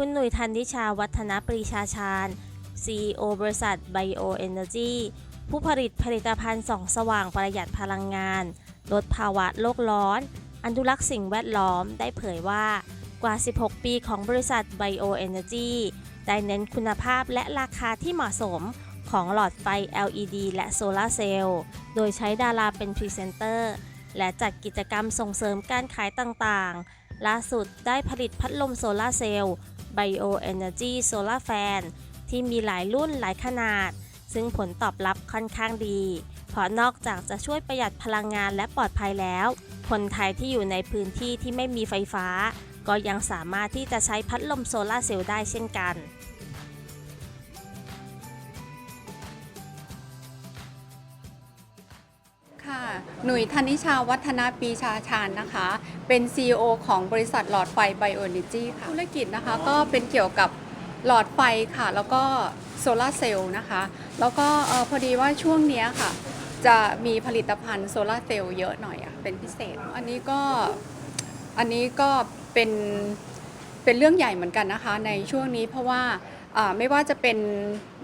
คุณหนุ่ยธันนิชาวัฒนปรีชาชาญ CEO บริษัท Bioenergy ผู้ผลิตผลิตภัณฑ์ส่องสว่างประหยัดพลังงาน ลดภาวะโลกร้อน อนุรักษ์สิ่งแวดล้อมได้เผยว่ากว่า 16 ปีของบริษัท Bioenergy ได้เน้นคุณภาพและราคาที่เหมาะสมของหลอดไฟ LED และโซลาร์เซลล์ โดยใช้ดาราเป็นพรีเซนเตอร์ และจัดกิจกรรมส่งเสริมการขายต่างๆ ล่าสุดได้ผลิตพัดลมโซลาร์เซลล์ Bioenergy Solar Fan ที่มีหลายรุ่นหลายขนาด ซึ่งผลตอบรับค่อนข้างดี เพราะนอกจากจะช่วยประหยัดพลังงานและปลอดภัยแล้ว คนไทยที่อยู่ในพื้นที่ที่ไม่มีไฟฟ้า ก็ยังสามารถที่จะใช้พัดลมโซลาเซลล์ได้เช่นกัน หนุ่ยธนิชาวัฒนาปีชาชาญนะคะ เป็น CEO ของบริษัทหลอดไฟ Bioenergy ค่ะ ธุรกิจนะคะก็เป็นเกี่ยวกับหลอดไฟค่ะ แล้วก็โซลาเซลล์นะคะ แล้วก็เอ่อพอดีว่าช่วงเนี้ยค่ะ จะมีผลิตภัณฑ์โซลาเซลล์เยอะหน่อยอะเป็นพิเศษ อันนี้ก็อันนี้ก็เป็นเป็นเรื่องใหญ่เหมือนกันนะคะ ในช่วงนี้เพราะว่า ไม่ว่าจะเป็น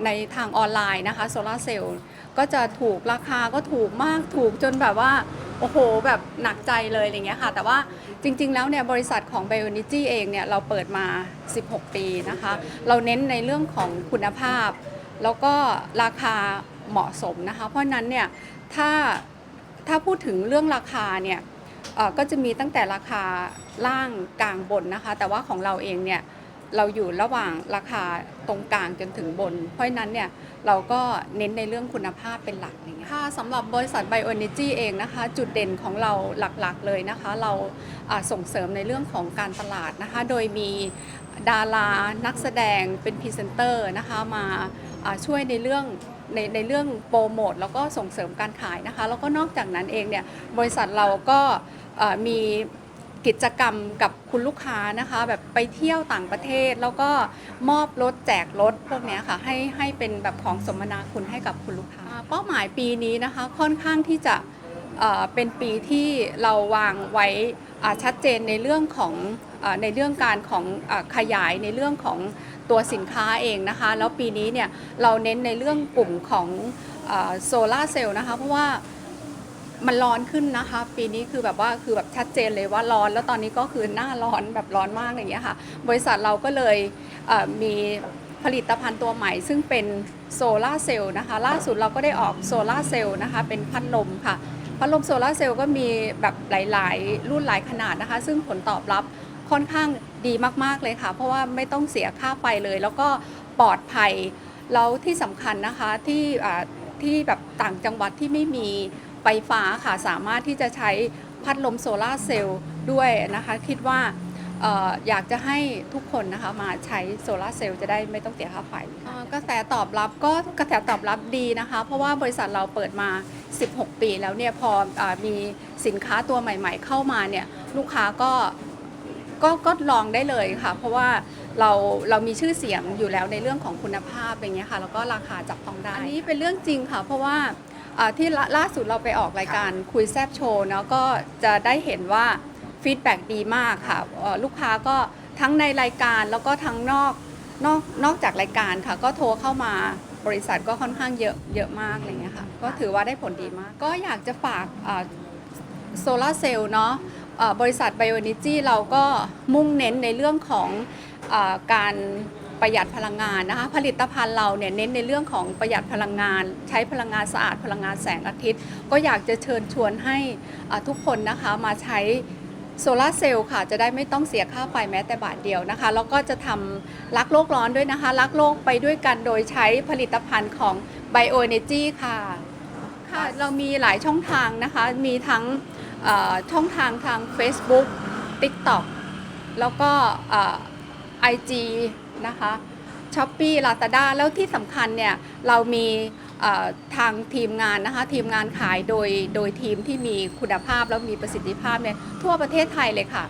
ในทางออนไลน์นะคะโซลาเซลล์ก็จะถูกราคาก็ถูกมากถูกจนแบบว่า โอ้โห แบบหนักใจเลยอะไรเงี้ยค่ะ แต่ว่าจริงๆ แล้วเนี่ยบริษัทของ b i o n i g y เองเนี่ยเราเปิดมา 16 ปีนะคะ เราเน้นในเรื่องของคุณภาพ แล้วก็ราคาเหมาะสมนะคะ เพราะนั้นเนี่ยถ้าถ้าพูดถึงเรื่องราคาเนี่ยก็จะมีตั้งแต่ราคาล่างกลางบนนะคะ แต่ว่าของเราเองเนี่ย เราอยู่ระหว่างราคาตรงกลางจนถึงบน เพราะฉะนั้นเนี่ยเราก็เน้นในเรื่องคุณภาพเป็นหลักอย่างเงี้ยค่ะสำหรับบริษัท Bioenergy เองนะคะ จุดเด่นของเราหลักๆเลยนะคะ เราส่งเสริมในเรื่องของการตลาดนะคะ โดยมีดารานักแสดงเป็นพรีเซนเตอร์นะคะมาช่วยในเรื่องในในเรื่องโปรโมทแล้วก็ส่งเสริมการขายนะคะ แล้วก็นอกจากนั้นเองเนี่ยบริษัทเราก็มี กิจกรรมกับคุณลูกค้านะคะ แบบไปเที่ยวต่างประเทศ แล้วก็มอบรถแจกรถพวกนี้ค่ะให้ให้เป็นแบบของสมนาคุณให้กับคุณลูกค้า เป้าหมายปีนี้นะคะค่อนข้างที่จะเป็นปีที่เราวางไว้ชัดเจนในเรื่องของในเรื่องการของอขยายในเรื่องของตัวสินค้าเองนะคะ แล้วปีนี้เนี่ยเราเน้นในเรื่องกลุ่มของโซลาเซลล์นะคะ เพราะว่า มันร้อนขึ้นนะคะ ปีนี้คือแบบว่าคือแบบชัดเจนเลยว่าร้อน แล้วตอนนี้ก็คือหน้าร้อนแบบร้อนมากอย่างเงี้ยค่ะ บริษัทเราก็เลยเมีผลิตภัณฑ์ตัวใหม่ ซึ่งเป็นโซลาร์เซลล์นะคะ ล่าสุดเราก็ได้ออกโซลาร์เซลล์นะคะ เป็นพัดลมค่ะ พัดลมโซลาร์เซลล์ก็มีแบบหลาย ๆ รุ่นหลายขนาดนะคะ ซึ่งผลตอบรับค่อนข้างดีมาก ๆ เลยค่ะ เพราะว่าไม่ต้องเสียค่าไฟเลย แล้วก็ปลอดภัยแล้วที่สำคัญนะคะที่ที่แบบต่างจังหวัดที่ไม่มี ไฟฟ้าค่ะสามารถที่จะใช้พัดลมโซลาร์เซลล์ด้วยนะคะคิดว่าเอ่ออยากจะให้ทุกคนนะคะมาใช้โซลาร์เซลล์จะได้ไม่ต้องเสียค่าไฟอ่ากระแสตอบรับก็กระแสตอบรับดีนะคะ เพราะว่าบริษัทเราเปิดมา 16 ปีแล้วเนี่ยพออามีสินค้าตัวใหม่ ๆ เข้ามาเนี่ยลูกค้าก็ก็ก็ลองได้เลยค่ะ เพราะว่าเราเรามีชื่อเสียงอยู่แล้วในเรื่องของคุณภาพอย่างเงี้ยค่ะแล้วก็ราคาจับต้องได้ อันนี้เป็นเรื่องจริงค่ะ เพราะว่า อ่าที่ล่าล่าสุดเราไปออกรายการคุยแซบโชว์เนาะก็จะได้เห็นว่าฟีดแบ็ดีมากค่ะเอ่อลูกค้าก็ทั้งในรายการแล้วก็ทั้งนอกนอกนอกจากรายการค่ะ ก็โทรเข้ามาบริษัทก็ค่อนข้างเยอะเยอะมากอะไรเงี้ยค่ะก็ถือว่าได้ผลดีมาก ก็อยากจะฝากอ่าโซลาร์เซลล์เนาะเอ่อบริษัท b i o e n e r g y เราก็มุ่งเน้นในเรื่องของเออการ ประหยัดพลังงานนะคะผลิตภัณฑ์เราเนี่ยเน้นในเรื่องของประหยัดพลังงาน ใช้พลังงานสะอาดพลังงานแสงอาทิตย์ ก็อยากจะเชิญชวนให้ทุกคนนะคะมาใช้โซลาร์เซลล์ค่ะจะได้ไม่ต้องเสียค่าไฟแม้แต่บาทเดียวนะคะ แล้วก็จะทำรักโลกร้อนด้วยนะคะ รักโลกไปด้วยกันโดยใช้ผลิตภัณฑ์ของ Bioenergy ค่ะค่ะเรามีหลายช่องทางนะคะ มีทั้งช่องทางทาง Facebook TikTok แล้วก็ไอจี นะคะช้อปปี้ลาซาด้าแล้วที่สำคัญเนี่ยเรามีทางทีมงานนะคะทีมงานขายโดยโดยทีมที่มีคุณภาพแล้วมีประสิทธิภาพเนี่ยทั่วประเทศไทยเลยค่ะ